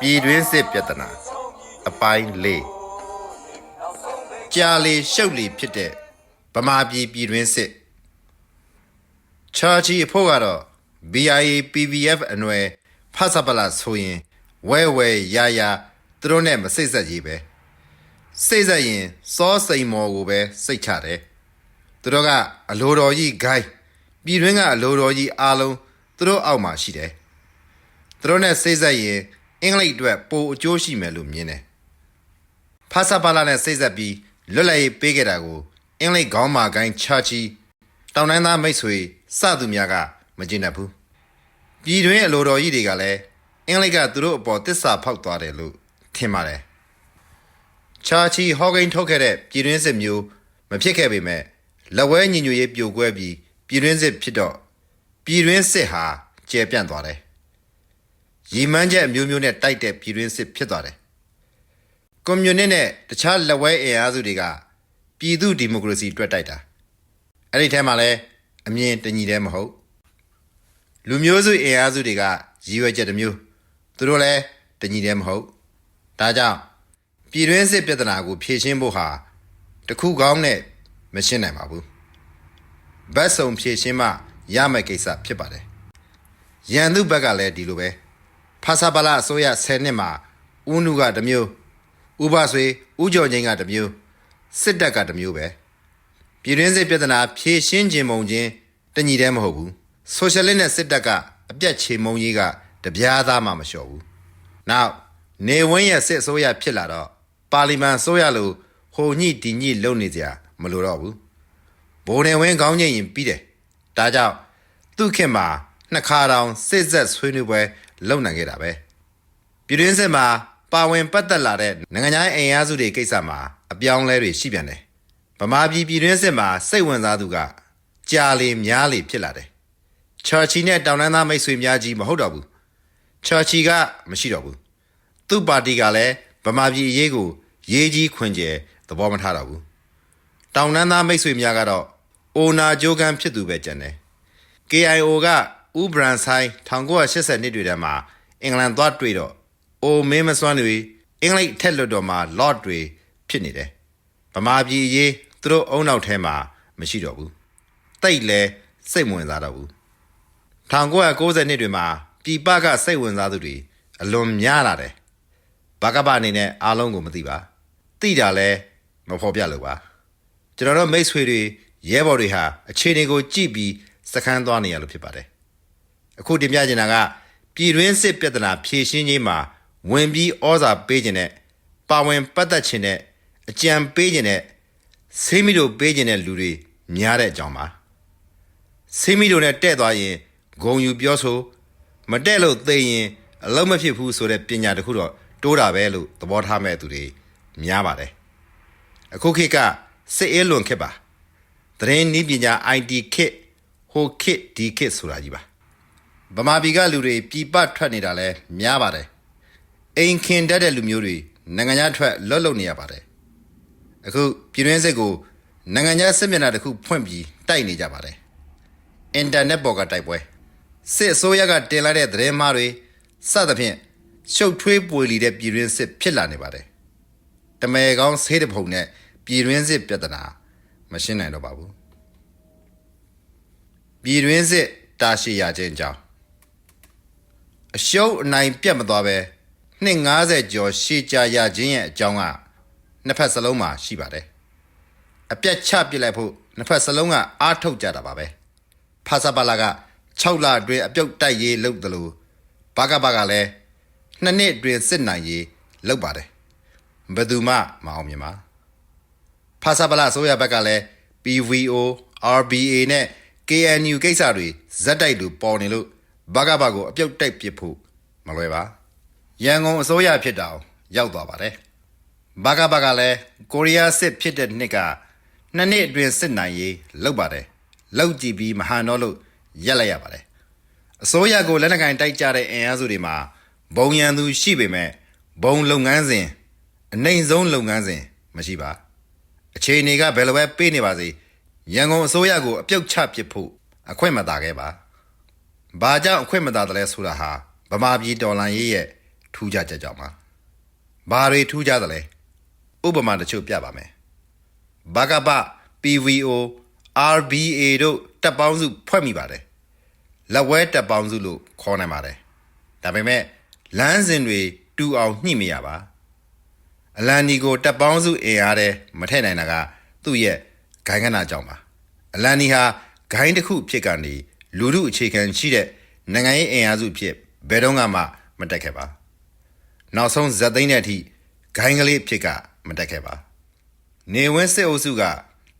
ပြည်တွင်းစစ်ပြဿနာအပိုင်း၄ကြာလေရှုပ်လေဖြစ်တဲ့ဗမာပြည်ပြည်တွင်းစစ်ချာချီအဖို့ကတော့ BIA PVF အနွယ်ဖဆပလာဆိုရင်ဝဲဝဲရရသူတို့နဲ့မစိတ်ဆက်ကြီးပဲစိတ်ဆက်ရင်စောစိန်မော်ကိုပဲစိတ်ချတယ် သူတို့ကအလိုတော်ကြီးဂိုင်းပြည်တွင်းကအလိုတော်ကြီးအားလုံးသူတို့အောက်မှာရှိတယ်သူတို့နဲ့စိတ်ဆက်ရင်အင်္ဂလိပ်အတွက်ပိုအကျိုးရှိမယ်လို့မြင်တယ်။ဖာစာပါလာနဲ့စိတ်ဆက်ပြီးလွတ်လပ်ရေးပေးခဲ့တာကိုအင်္ဂလိပ်ခေါင်းမာကိုင်းချာချီတောင်တန်းသားမိတ်ဆွေစသူများကမကျင်တတ်ဘူး။ပြည်တွင်းအလိုတော်ကြီးတွေကလည်းအင်္ဂလိပ်ကသူတို့အပေါ်တစ္ဆာဖောက်သွားတယ်လို့ထင်ပါတယ်။ချာချီဟောကိန်းထုတ်ခဲ့တဲ့ပြည်တွင်းစစ်မျိုးမဖြစ်ခဲ့ပေမဲ့ လက်ဝဲညီညွတ်ရေးပြိုကွဲပြီးပြည်တွင်းစစ်ဖြစ်တော့ပြည်တွင်းစစ်ဟာကျယ်ပြန့်သွားတယ်။ရီမန်းချက်အမျိုးမျိုးနဲ့တိုက်တဲ့ပြည်တွင်းစစ်ဖြစ်သွားတယ်။ကွန်မြူနစ်နဲ့တခြားလက်ဝဲအင်အားစုတွေကပြည်သူဒီမိုကရေစီအတွက်တိုက်တာ။အဲ့ဒီထဲမှာလည်းအမြင်တညီတည်းမဟုတ်။လူမျိုးစုအင်အားစုတွေကရည်ရွယ်ချက်တစ်မျိုးသူတို့လည်းတညီတည်းမဟုတ်။ဒါကြောင့်ပြည်တွင်းစစ်ပြဿနာကိုဖြေရှင်းဖို့ဟာတစ်ခုကောင်းနဲ့ မရှင်းနိုင်ပါဘူး။ဘတ်စုံဖြေရှင်းမှရမယ့်ကိစ္စဖြစ်ပါတယ်။ရန်သူဘက်ကလည်းဒီလိုပဲ။ဖာစာပလာအစိုးရ10နှစ်မှာဦးနုကတစ်မျိုးဥပဆွေဦးကျော်ငိမ့်ကတစ်မျိုးစစ်တပ်ကတစ်မျိုးပဲပြည်တွင်းစစ်ပြဿနာဖြေရှင်းခြင်းမုံချင်းတညီတည်းမဟုတ်ဘူးဆိုရှယ်လစ်နဲ့စစ်တပ်ကအပြတ်ချေမုံကြီးကတပြားသားမှမလျှော်ဘူးနောက်နေဝင်းရဲ့စစ်အစိုးရဖြစ်လာတော့ပါလီမန်အစိုးရလို့ဟိုညှိဒီညှိလုံနေကြ မလို့တော့ဘူးဘိုးနေဝင်းကောင်းကျင်ရင်ပြီးတယ်။ဒါကြောင့်သူ့ခင်မှာနှစ်ခါတောင်စစ်ဆက်ဆွေးနွေးပွဲလုပ်နိုင်ခဲ့တာပဲ။ပြည်တွင်းစစ်မှာပါဝင်ပတ်သက်လာတဲ့နိုင်ငံခြားအင်အားစုတွေကိစ္စမှာအပြောင်းအလဲတွေရှိပြန်တယ်။ဗမာပြည်ပြည်တွင်းစစ်မှာစိတ်ဝင်စားသူကကြာလေများလေဖြစ်လာတယ်။ချာချီနဲ့တောင်တန်းသားမိတ်ဆွေများကြီးမဟုတ်တော့ဘူး။ချာချီကမရှိတော့ဘူး။သူ့ပါတီကလည်းဗမာပြည်အရေးကိုရေးကြီးခွင်ကျယ်သဘောမထားတော့ဘူး။ တောင်တန်းသားမိတ်ဆွေများကတော့အိုနာဂျိုကန်ဖြစ်သူပဲကြံတယ်။ KIO ကဥဘရန်ဆိုင်1980နှစ်တွေထဲမှာအင်္ဂလန်သွားတွေ့တော့အိုမင်းမစွမ်းတွေအင်္ဂလိပ်ထက်လွတ်တော်မှာ Lord တွေဖြစ်နေတယ်။ဗမာပြည်အရေးသူတို့အုံနောက်ထဲမှာမရှိတော့ဘူး။တိတ်လဲစိတ်မဝင်စားတော့ဘူး။1990နှစ်တွေမှာပြည်ပကစိတ်ဝင်စားသူတွေအလွန်များလာတယ်။ဘာကပအနေနဲ့အားလုံးကိုမသိပါ။သိတာလဲမဖော်ပြလို့ပါ။ ကျွန်တော်တို့မိတ်ဆွေတွေရဲဘော်တွေဟာအခြေအနေကိုကြည့်ပြီးစခန်းသွားနေရလို့ဖြစ်ပါတယ်အခုတင်ပြချင်တာကပြည်တွင်းစစ်ပြဿနာဖြေရှင်းခြင်းမှာဝင်ပြီးဩဇာပေးခြင်းနဲ့ပါဝင်ပတ်သက်ခြင်းနဲ့အကြံပေးခြင်းနဲ့ဆေးမီတို့ပေးခြင်းတဲ့လူတွေများတဲ့အကြောင်းပါဆေးမီတို့နဲ့တဲ့သွားရင်ဂုံယူပြောဆိုမတဲ့လို့သိရင်အလုံးမဖြစ်ဘူးဆိုတဲ့ပညာတစ်ခုတော့တိုးတာပဲလို့သဘောထားမဲ့သူတွေများပါတယ်အခုခေတ်က စစ်အေးလွန်ခေတ်ပါသတင်းနည်းပညာ IT ခေတ်ဟိုခေတ်ဒီခေတ်ဆိုတာကြီးပါဗမာပြည်ကလူတွေပြည်ပထွက်နေတာလဲများပါတယ်အိမ်ခင်တတ်တဲ့လူမျိုးတွေနိုင်ငံခြားထွက်လွတ်လွတ်နေရပါတယ်အခုပြည်တွင်းစစ်ကိုနိုင်ငံခြားစစ်မျက်နှာတစ်ခုဖွင့်ပြီးတိုက်နေကြပါတယ်အင်တာနက်ပေါ်ကတိုက်ပွဲစစ်အစိုးရကတင်လိုက်တဲ့သတင်းမှားတွေစသဖြင့်ရှုပ်ထွေးပွေလီတဲ့ပြည်တွင်းစစ်ဖြစ်လာနေပါတယ်တမယ်ကောင်းဆေးတဖုံနဲ့ ပြည်တွင်းစစ်ပြဿနာမရှင်းနိုင်တော့ပါဘူးပြည်တွင်းစစ်တာရှည်ရခြင်းအကြောင်းအရှုံးအနိုင်ပြတ်မသွားပဲနှစ်90ကျော်ရှည်ကြာရခြင်းရဲ့အကြောင်းကနှစ်ဖက်စလုံးမှာရှိပါတယ်အပြတ်ချပစ်လိုက်ဖို့နှစ်ဖက်စလုံးကအားထုတ်ကြတာပါပဲဖာစာပါလာက6လအတွင်းအပြုတ်တိုက်ရေးလုပ်တယ်လို့ဘာကဘာကလည်းနှစ်နှစ်အတွင်းစစ်နိုင်ရေးလုပ်ပါတယ်ဘယ်သူမှမအောင်မြင်ပါ ဖာစာပလာဆိုရဘက်ကလည်း PVO RBA နဲ့ KNU ကိစ္စတွေဇက်တိုက်လူပေါ်နေလို့ဘကဘကိုအပြုတ်တိုက်ပစ်ဖို့မလွယ်ပါရန်ကုန်အစိုးရဖြစ်တာရောက်သွားပါတယ်ဘကဘကလည်းကိုရီးယားစစ်ဖြစ်တဲ့နှစ်ကနှစ်နှစ်အတွင်းစစ်နိုင်ရေးလုပ်ပါတယ်လောက်ကြည့်ပြီးမဟန်တော့လို့ရက်လိုက်ရပါတယ်အစိုးရကိုလက်နက်ကင်တိုက်ကြတဲ့အင်အားစုတွေမှာဘုံရန်သူရှိပေမဲ့ဘုံလုပ်ငန်းစဉ်အနိုင်ဆုံးလုပ်ငန်းစဉ်မရှိပါ အခြေအနေကဘယ်လိုပဲပေးနေပါစေရန်ကုန်အစိုးရကိုအပြုတ်ချပစ်ဖို့အခွင့်မသာခဲ့ပါ။ဘာကြောင့်အခွင့်မသာတယ်လဲဆိုတာဟာဗမာပြည်တော်လှန်ရေးရဲ့ထူးခြားချက်ကြောင့်ပါ။ဘာတွေထူးခြားတယ်လဲ။ဥပမာတစ်ချို့ပြပါမယ်။ဘကပ PVO RBA တို့တပ်ပေါင်းစုဖွဲ့မိပါတယ်။လက်ဝဲတပ်ပေါင်းစုလို့ခေါ်နိုင်ပါတယ်။ဒါပေမဲ့လမ်းစဉ်တွေတူအောင်ညှိမရပါ။ အလန်ဒီကိုတပ်ပေါင်းစုအင်အားတဲ့မထည့်နိုင်တာကသူ့ရဲ့ဂိုင်းကနာကြောင့်ပါအလန်ဒီဟာဂိုင်းတစ်ခုဖြစ်ကနေလူမှုအခြေခံရှိတဲ့နိုင်ငံရေးအင်အားစုဖြစ်ဘယ်တော့မှမတက်ခဲ့ပါနောက်ဆုံးဇက်သိန်းတဲ့အထိဂိုင်းကလေးဖြစ်ကမတက်ခဲ့ပါနေဝင်းစစ်အုပ်စုက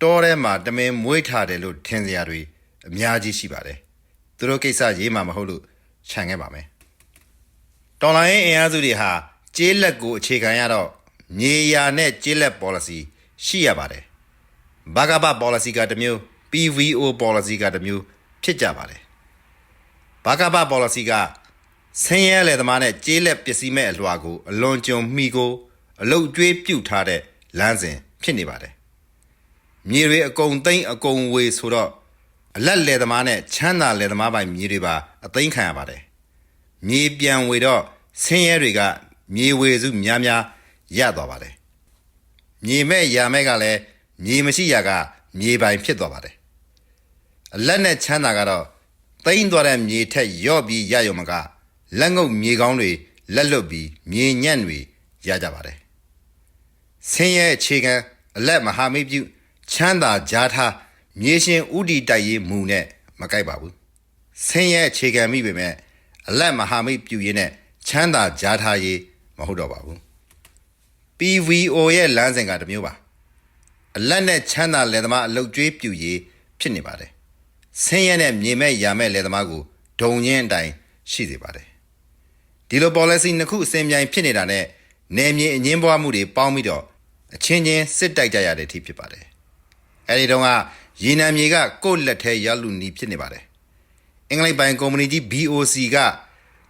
တောထဲမှာတမင်မွေးထားတယ်လို့ထင်စရာတွေအများကြီးရှိပါတယ်သူတို့ကိစ္စရေးမှာမဟုတ်လို့ခြံခဲ့ပါမယ်တော်လိုင်းအင်အားစုတွေဟာကျေးလက်ကိုအခြေခံရတော့ မြေယာနဲ့ကျေးလက် policy ရှိရပါတယ်ဘဂဘ policy ကတစ်မျိုး PVO policy ကတစ်မျိုးဖြစ်ကြပါတယ်ဘဂဘ policy ကဆင်းရဲလေသမားနဲ့ကျေးလက်ပစ္စည်းမဲ့အလွှာကိုအလွန်ကြုံမိကိုအလုတ်ကျွေးပြုတ်ထားတဲ့လမ်းစဉ်ဖြစ်နေပါတယ်မြေတွေအကုန်သိမ့်အကုန်ဝေဆိုတော့အလက်လေသမားနဲ့ချမ်းသာလေသမားပိုင်မြေတွေပါအသိမ်းခံရပါတယ်မြေပြန်ဝေတော့ဆင်းရဲတွေကမြေဝေစုများများ ရသွားပါတယ်မြေမဲ့ရာမဲ့ကလည်းမြေမရှိရာကမြေပိုင်ဖြစ်သွားပါတယ်အလက်နဲ့ချမ်းသာကတော့သိမ့်သွားတဲ့မြေထက်ရော့ပြီးရရုံမကလက်ငုပ်မြေကောင်းတွေလက်လွတ်ပြီးမြေညံ့တွေရကြပါတယ်ဆင်းရဲအခြေခံအလက်မဟာမိတ်ပြုချမ်းသာကြားထားမြေရှင်ဥတီတိုက်ရေးမူနဲ့မကိုက်ပါဘူးဆင်းရဲအခြေခံမိပေမဲ့အလက်မဟာမိတ်ပြုရေးနဲ့ချမ်းသာကြားထားရေးမဟုတ်တော့ပါဘူး PVO ရဲ့လမ်းစဉ်ကတစ်မျိုးပါအလက်နဲ့ချမ်းသာလယ်သမားအလုတ်ကျွေးပြူရေးဖြစ်နေပါတယ်ဆင်းရဲနဲ့မြေမဲ့ရာမဲ့လယ်သမားကိုဒုံရင်းအတိုင်းရှိစေပါတယ်ဒီလို policy နှစ်ခုအစဉ်ပြိုင်ဖြစ်နေတာနဲ့နယ်မြေအငင်းပွားမှုတွေပေါင်းပြီးတော့အချင်းချင်းစစ်တိုက်ကြရတဲ့အထိဖြစ်ပါတယ်အဲဒီတော့ကရေနံမြေကကိုယ့်လက်ထဲရောက်လူနီးဖြစ်နေပါတယ်အင်္ဂလိပ်ပိုင်ကုမ္ပဏီကြီး BOC က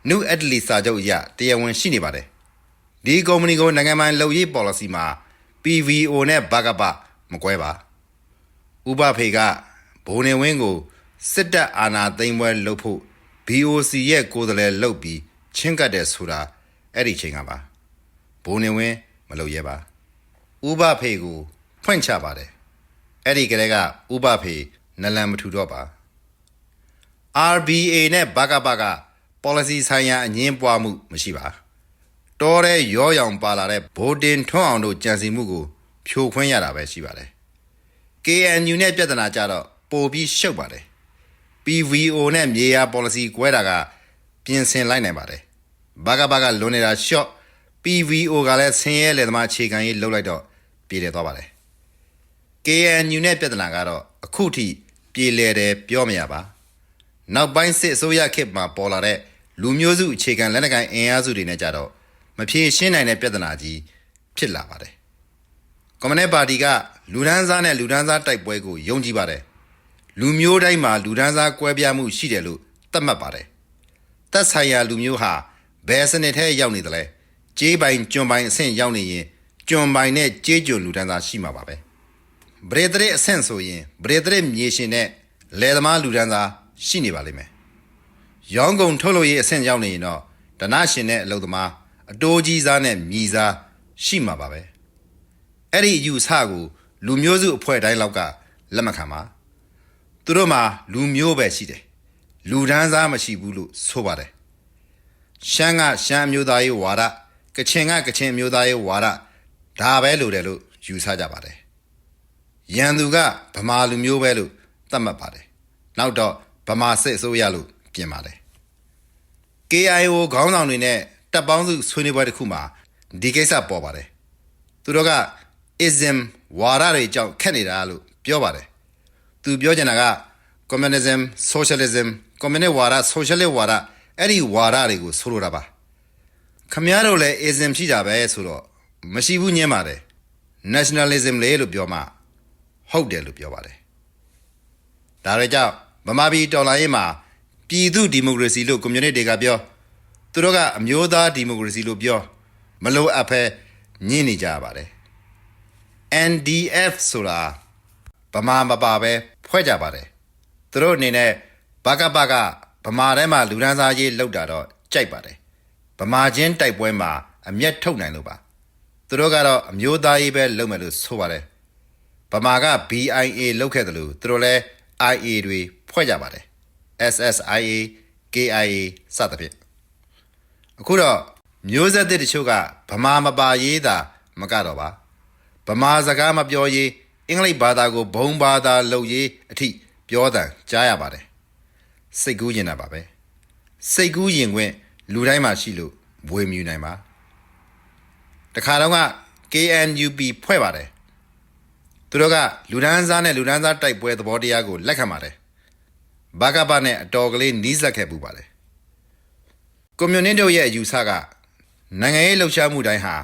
New Atlee စာချုပ်အရတရားဝင်ရှိနေပါတယ် ဒီကုမ္ပဏီကိုနိုင်ငံပိုင်လုပ်ရေး policy မှာ PVO နဲ့ဘကပမကွဲပါဥပဖေကဘိုးနေဝင်းကိုစစ်တပ်အာဏာသိမ်းပွဲလုပ်ဖို့ BOC ရဲ့ကိုယ်စားလှယ်လုပ်ပြီးချင်းကပ်တယ်ဆိုတာအဲ့ဒီချိန်ကပါဘိုးနေဝင်းမလုပ်ရဲပါဥပဖေကိုဖွင့်ချပါတယ်အဲ့ဒီကလေးကဥပဖေနလန်မထူတော့ပါ RBA နဲ့ဘကဘက policy ဆိုင်ရာအငင်းပွားမှုမရှိပါ တော်တဲ့ရောရောင်ပါလာတဲ့ဗိုလ်တင်ထွန်းအောင်တို့ကြံစီမှုကိုဖြိုခွင်းရတာပဲရှိပါတယ် KNU နဲ့ပြဿနာကြတော့ပိုပြီးရှုပ်ပါတယ် PVO နဲ့မြေယာ policy ကွဲတာကပြင်ဆင်လိုက်နိုင်ပါတယ်ဘကဘကလွန်နေတာ short PVO ကလည်းဆင်းရဲလေသမားအခြေခံရေးလှုပ်လိုက်တော့ပြည်တယ်သွားပါတယ် KNU နဲ့ပြဿနာကတော့အခုထိပြည်လဲတယ်ပြောမရပါနောက်ပိုင်းစစ်အစိုးရခေတ်မှာပေါ်လာတဲ့လူမျိုးစုအခြေခံလက်နက်ကိုင်အင်အားစုတွေနဲ့ကြတော့ မဖြေရှင်းနိုင်တဲ့ပြဿနာကြီးဖြစ်လာပါတယ်ကွန်မြူနစ်ပါတီကလူဒန်းစားနဲ့လူဒန်းစားတိုက်ပွဲကိုယုံကြည်ပါတယ်လူမျိုးတိုင်းမှာလူဒန်းစားကွဲပြားမှုရှိတယ်လို့သတ်မှတ်ပါတယ်သက်ဆိုင်ရာလူမျိုးဟာဘယ်စနစ်ထဲရောက်နေသလဲကြေးပိုင်ကျွံပိုင်အဆင့်ရောက်နေရင်ကျွံပိုင်နဲ့ကြေးကျွံလူဒန်းစားရှိမှာပါပဲဗရေဒရစ်အဆင့်ဆိုရင်ဗရေဒရစ်မြေရှင်နဲ့လယ်သမားလူဒန်းစားရှိနေပါလိမ့်မယ်ရောင်းကုန်ထုတ်လို့ရေးအဆင့်ရောက်နေရင်တော့ဒနရှင်နဲ့အလုပ်သမား အတိုးကြီးစားနဲ့မြည်စားရှိမှာပါပဲအဲ့ဒီအယူဆကိုလူမျိုးစုအဖွဲ့တိုင်းလောက်ကလက်မခံပါသူတို့မှာလူမျိုးပဲရှိတယ်လူဒန်းစားမရှိဘူးလို့ဆိုပါတယ်ရှမ်းကရှမ်းအမျိုးသားရေးဝါဒကချင်ကကချင်အမျိုးသားရေးဝါဒဒါပဲလို့တယ်လို့ယူဆကြပါတယ်ရန်သူကဗမာလူမျိုးပဲလို့သတ်မှတ်ပါတယ်နောက်တော့ဗမာစစ်အစိုးရလို့ပြင်ပါတယ် KIO ခေါင်းဆောင်တွေနဲ့ တပ်ပေါင်းစုဆွေးနွေးပွဲတစ်ခုမှာဒီကိစ္စပေါ်ပါတယ်သူတို့က ism ဝါဒတွေကြောင့်ခက်နေတာလို့ပြောပါတယ်သူပြောချင်တာက communism socialism communist ဝါဒ socialist ဝါဒအဲ့ဒီဝါဒတွေကိုဆိုလိုတာပါခမည်းတော်လည်း ism ရှိကြပဲဆိုတော့မရှိဘူးညင်းပါတယ် nationalism လေလို့ပြောမှဟုတ်တယ်လို့ပြောပါတယ်ဒါတွေကြောင့်ဗမာပြည်တော်လှန်ရေးမှာပြည်သူဒီမိုကရေစီလို့ကွန်မြူနတီတွေကပြော သူတို့ကအမျိုးသားဒီမိုကရေစီလို့ပြောမလို့အပ်ဖဲညှင်းနေကြရပါတယ် NDF ဆိုတာဗဗမာမပါပဲဖွဲ့ကြပါတယ်သူတို့အနေနဲ့ဘကဘကဗမာထဲမှာလူဒန်းစားရေးလောက်တာတော့ကြိုက်ပါတယ်ဗမာချင်းတိုက်ပွဲမှာအမျက်ထုတ်နိုင်လို့ပါသူတို့ကတော့အမျိုးသားရေးပဲလုပ်မယ်လို့ဆိုပါတယ်ဗမာက BIA လောက်ခဲ့တယ်လို့သူတို့လည်း IA တွေဖွဲ့ကြပါတယ် SSIA KIA စသဖြင့် အခုတော့မျိုးဆက်သစ်တချို့ကဗမာမပါရေးတာမကတော့ပါဗမာစကားမပြောရေးအင်္ဂလိပ်ဘာသာကိုဘုံဘာသာလုပ်ရေးအထိပြောတန်ကြားရပါတယ်စိတ်ကူးရင်တာပါပဲစိတ်ကူးရင်ခွင့်လူတိုင်းမှာရှိလို့ဝေမြူနိုင်ပါတခါတော့က KNUP ဖွဲ့ပါတယ်သူတို့ကလူဒန်းစားနဲ့လူဒန်းစားတိုက်ပွဲသဘောတရားကိုလက်ခံပါတယ်ဘကဘနဲ့အတော်ကလေးနီးစပ်ခဲ့ပူပါတယ် ကွန်မြူနစ်တို့ရဲ့အယူဆကနိုင်ငံရေးလှုပ်ရှားမှုတိုင်းဟာ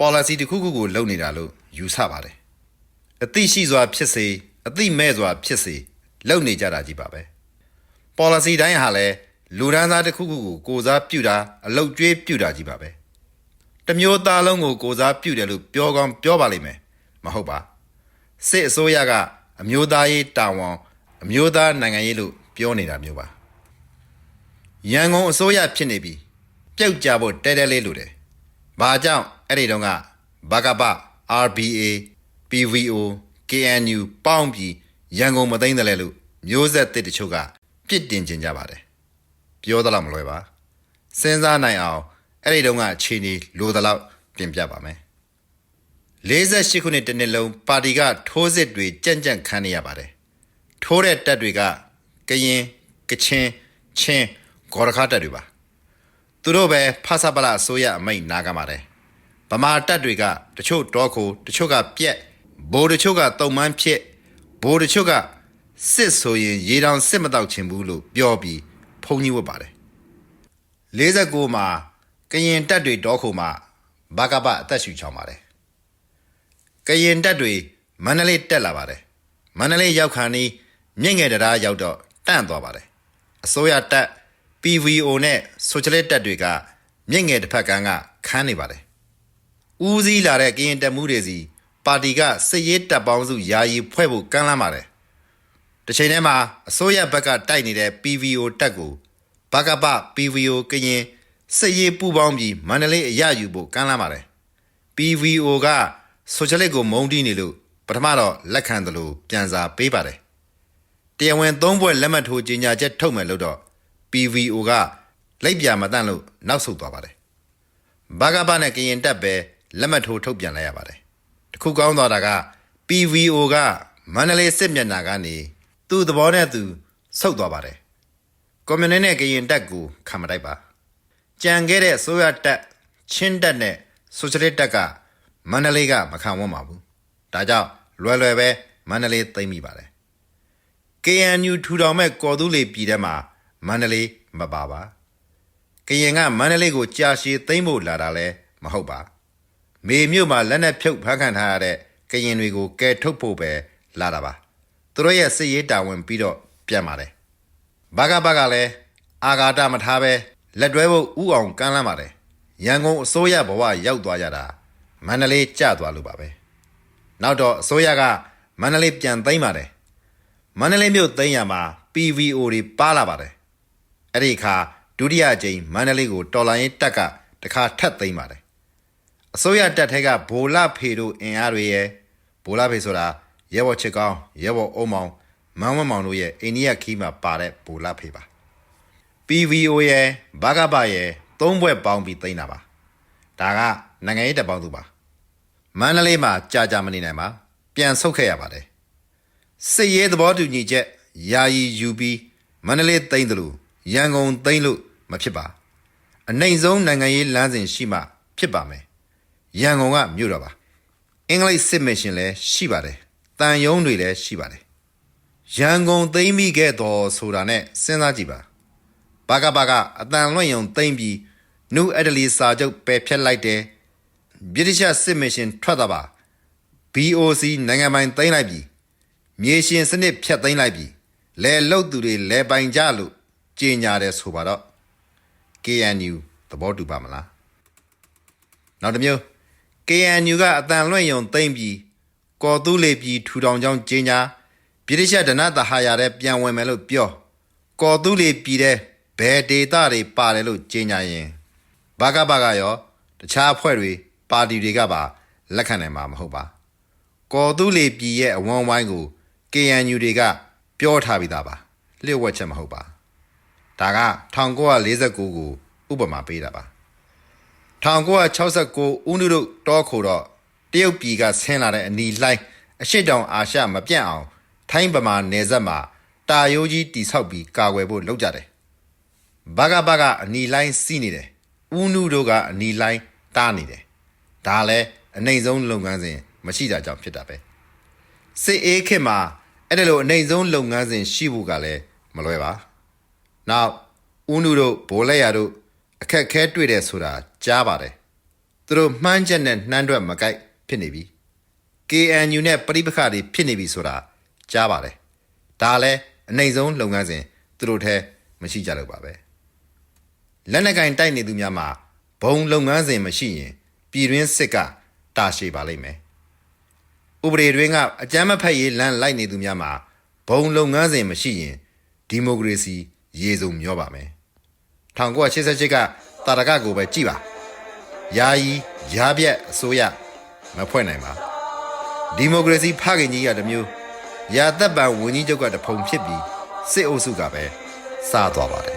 policy တစ်ခုခုကိုလုပ်နေတာလို့ယူဆပါတယ်အသိရှိစွာဖြစ်စေအသိမဲ့စွာဖြစ်စေလုပ်နေကြတာကြီးပါပဲ policy တိုင်းဟာလည်းလူဒန်းစားတစ်ခုခုကိုကိုစားပြုတာအလုတ်ကျွေးပြုတာကြီးပါပဲတစ်မျိုးသားလုံးကိုကိုစားပြုတယ်လို့ပြောကောင်းပြောပါလိမ့်မယ်မဟုတ်ပါစစ်အစိုးရကအမျိုးသားရေးတာဝန်အမျိုးသားနိုင်ငံရေးလို့ပြောနေတာမျိုးပါ ရန်ကုန်အစိုးရဖြစ်နေပြီပျောက်ကြဖို့တဲတဲလေးလိုတယ်ဘာကြောင့်အဲ့ဒီတုန်းကဘကပ RBA PVO KNU ပေါင်းပြီးရန်ကုန်မသိမ်းတယ်လေလို့မျိုးဆက်တစ်တချို့ကပြစ်တင်ကျင်ကြပါတယ်ပြောသလောက်မလွယ်ပါစဉ်းစားနိုင်အောင်အဲ့ဒီတုန်းကအခြေအနေလိုသလောက်ပြင်ပြပါမယ်48ခုနှစ်တစ်နှစ်လုံးပါတီကထိုးစစ်တွေကြံ့ကြံ့ခံနေရပါတယ်ထိုးတဲ့တက်တွေကကရင်ကချင်ချင်း ဂေါ်ရခါတက်တွေပါသူတို့ပဲဖဆပလအစိုးရအမိန့်နာခံပါတယ်ဗမာတက်တွေကတချို့တောခိုတချို့ကပြက်ဘိုးတချို့ကတုံမန်းဖြစ်ဘိုးတချို့ကစစ်ဆိုရင်ရေတောင်စစ်မတော့ချင်ဘူးလို့ပြောပြီးဖုန်ကြီးဝတ်ပါတယ်49မှာကရင်တက်တွေတောခိုမှာဘကပအသက်ရှူချောင်းပါတယ်ကရင်တက်တွေမန္တလေးတက်လာပါတယ်မန္တလေးရောက်ခါနီးမြင့်ငယ်တရားရောက်တော့တန့်သွားပါတယ်အစိုးရတက် PVO နဲ့ဆိုရှယ်လစ်တက်တွေကမြင့်ငယ်တစ်ဖက်ကန်းကခန်းနေပါတယ်ဦးစီးလာတဲ့ကရင်တက်မှုတွေစီပါတီကစစ်ရေးတပ်ပေါင်းစုယာယီဖွဲ့ဖို့ကမ်းလှမ်းပါတယ်တစ်ချိန်တည်းမှာအစိုးရဘက်ကတိုက်နေတဲ့ PVO တက်ကိုဘကပ PVO ကရင်စစ်ရေးပူးပေါင်းပြီးမန္တလေးအရယူဖို့ကမ်းလှမ်းပါတယ် PVO ကဆိုရှယ်လစ်ကိုမုန်းတီးနေလို့ပထမတော့လက်ခံတယ်လို့ပြန်စာပေးပါတယ်တရားဝင်သုံးဘွဲ့လက်မှတ်ထိုးကြေညာချက်ထုတ်မယ်လို့တော့ PVO ကလိုက်ပြမတန့်လို့နောက်ဆုတ်သွားပါတယ်ဘာကပနဲ့ကရင်တက်ပဲလက်မှတ်ထိုးထုတ်ပြန်လိုက်ရပါတယ်တခုကောင်းသွားတာက PVO ကမန္တလေးစစ်မျက်နှာကနေသူ့သဘောနဲ့သူဆုတ်သွားပါတယ်ကွန်မြူနစ်နဲ့ကရင်တက်ကိုခံမတိုက်ပါကြံခဲ့တဲ့ဆိုရတက်ချင်းတက်နဲ့ဆိုရှယ်လစ်တက်ကမန္တလေးကမခံဝတ်ပါဘူးဒါကြောင့်လွယ်လွယ်ပဲမန္တလေးသိမ့်မိပါတယ် KNU ထူထောင်မဲ့ကော်သူလေးပြည်ထဲမှာ မန္တလေးမပါပါကရင်ကမန္တလေးကိုကြာရှည်သိမ့်ဖို့လာတာလဲမဟုတ်ပါမေမြို့မှာလက်နက်ဖြုတ်ဖမ်းခံထားရတဲ့ကရင်တွေကိုကဲထုတ်ဖို့ပဲလာတာပါသူတို့ရဲ့စစ်ရေးတာဝန်ပြီးတော့ပြန်ပါတယ်ဘာကဘာကလည်းအာဂါတမထားပဲလက်တွဲဖို့ဥအောင်ကမ်းလှမ်းပါတယ်ရန်ကုန်အစိုးရဘဝရောက်သွားကြတာမန္တလေးကျသွားလို့ပါပဲနောက်တော့အစိုးရကမန္တလေးပြန်သိမ်းပါတယ်မန္တလေးမြို့သိမ်းရမှာ PVO တွေပါလာပါတယ် အဲ့ဒီအခါဒုတိယအကြိမ်မန္တလေးကိုတော်လိုင်းတက်ကတခါထပ်သိမ်းပါတယ်အစိုးရတက်ထဲကဘိုလဖေတို့အင်အားတွေရဲ့ဘိုလဖေဆိုတာရဲဘော်ချစ်ကောင်းရဲဘော်အုံမောင်မန်းဝမောင်တို့ရဲ့အိန္ဒိယခီးမှာပါတဲ့ဘိုလဖေပါ PVO ရဲ့ဘာကပရဲ့သုံးဘွဲ့ပေါင်းပြီးသိမ်းတာပါဒါကနိုင်ငံရေးတပ်ပေါင်းစုပါမန္တလေးမှာကြာကြာမနေနိုင်ပါပြန်ဆုတ်ခဲ့ရပါတယ်စစ်ရေးသဘောတူညီချက်ယာယီယူပြီးမန္တလေးသိမ်းတယ်လို့ ရန်ကုန်သိမ်းလို့မဖြစ်ပါအနိုင်ဆုံးနိုင်ငံရေးလမ်းစဉ်ရှိမှဖြစ်ပါမယ်ရန်ကုန်ကမြို့တော်ပါအင်္ဂလိပ်စစ်မစ်ရှင်လည်းရှိပါတယ်တန်ယုံတွေလည်းရှိပါတယ်ရန်ကုန်သိမ်းမိခဲ့တော်ဆိုတာနဲ့စဉ်းစားကြည့်ပါဘာကဘာကအတန်လွင့်ယုံသိမ်းပြီးနူအက်ဒလီစာချုပ်ပယ်ဖျက်လိုက်တယ်ဗြိတိရှစစ်မစ်ရှင်ထွက်တာပါ BOC နိုင်ငံပိုင်သိမ်းလိုက်ပြီမြေရှင်စနစ်ဖျက်သိမ်းလိုက်ပြီလဲလုတ်သူတွေလဲပိုင်ကြလို့ ကြေညာတယ်ဆိုပါတော့ KNU သဘောတူပါမလားနောက်တစ်မျိုး KNU ကအတန်လွင့်ယုံသိမ့်ပြီးကော်တူးလေပြီးထူထောင်ကြောင်းကြေညာပြည်တိရှဒနတဟာရတဲ့ပြန်ဝင်မယ်လို့ပြောကော်သူလေးပြည်တဲ့ဘယ်ဒေတာတွေပါတယ်လို့ကြေညာရင်ဘာကဘာကရောတခြားအဖွဲ့တွေပါတီတွေကပါလက်ခံနိုင်မှာမဟုတ်ပါကော်သူလေးပြည်ရဲ့အဝန်းဝိုင်းကို KNU တွေကပြောထားပြီးသားပါလျှို့ဝှက်ချက်မဟုတ်ပါ ဒါက1949ကိုဥပမာပေးတာပါ1969ဦးနုတို့တောခိုတော့တရုတ်ပြည်ကဆင်းလာတဲ့အနီလှိုင်းအရှိတောင်အာရှမပြန့်အောင်ထိုင်းဗမာနယ်စပ်မှာတာယိုးကြီးတိဆောက်ပြီးကာကွယ်ဖို့လုပ်ကြတယ်။ဘာကဘာကအနီလိုင်းစီးနေတယ်။ဦးနုတို့ကအနီလိုင်းတားနေတယ်။ဒါလည်းအနိုင်ဆုံးလုပ်ငန်းစဉ်မရှိတာကြောင့်ဖြစ်တာပဲ။စစ်အေးခေတ်မှာအဲ့ဒါလိုအနိုင်ဆုံးလုပ်ငန်းစဉ်ရှိဖို့ကလည်းမလွယ်ပါ။ နောက်ဦးနုတို့ဘိုးလက်ရတို့အခက်ခဲတွေ့တယ်ဆိုတာကြားပါတယ်။သူတို့မှန်းချက်နဲ့နှမ်းတွက်မကိုက်ဖြစ်နေပြီ။ KNU နဲ့ပြိပခါတွေဖြစ်နေပြီဆိုတာကြားပါတယ်။ဒါလည်းအနိုင်ဆုံးလုပ်ငန်းစဉ်သူတို့ထဲမရှိကြတော့ပါပဲ။လက်နက်ကင်တိုက်နေသူများမှာဘုံလုပ်ငန်းစဉ်မရှိရင်ပြည်တွင်းစစ်ကတာရှည်ပါလိမ့်မယ်။ဥပဒေတွင်ကအကြမ်းမဖက်ရေးလမ်းလိုက်နေသူများမှာဘုံလုပ်ငန်းစဉ်မရှိရင်ဒီမိုကရေစီ ရေစုံမျောပါမယ်။1988ကတာရကကိုပဲကြည်ပါ။ယာယီရားပြက်အစိုးရမဖွဲ့နိုင်ပါ။ဒီမိုကရေစီဖခင်ကြီးကတစ်မျိုးရာသက်ပံဝန်ကြီးချုပ်ကတဖုံဖြစ်ပြီးစစ်အုပ်စုကပဲစားသွားပါတယ်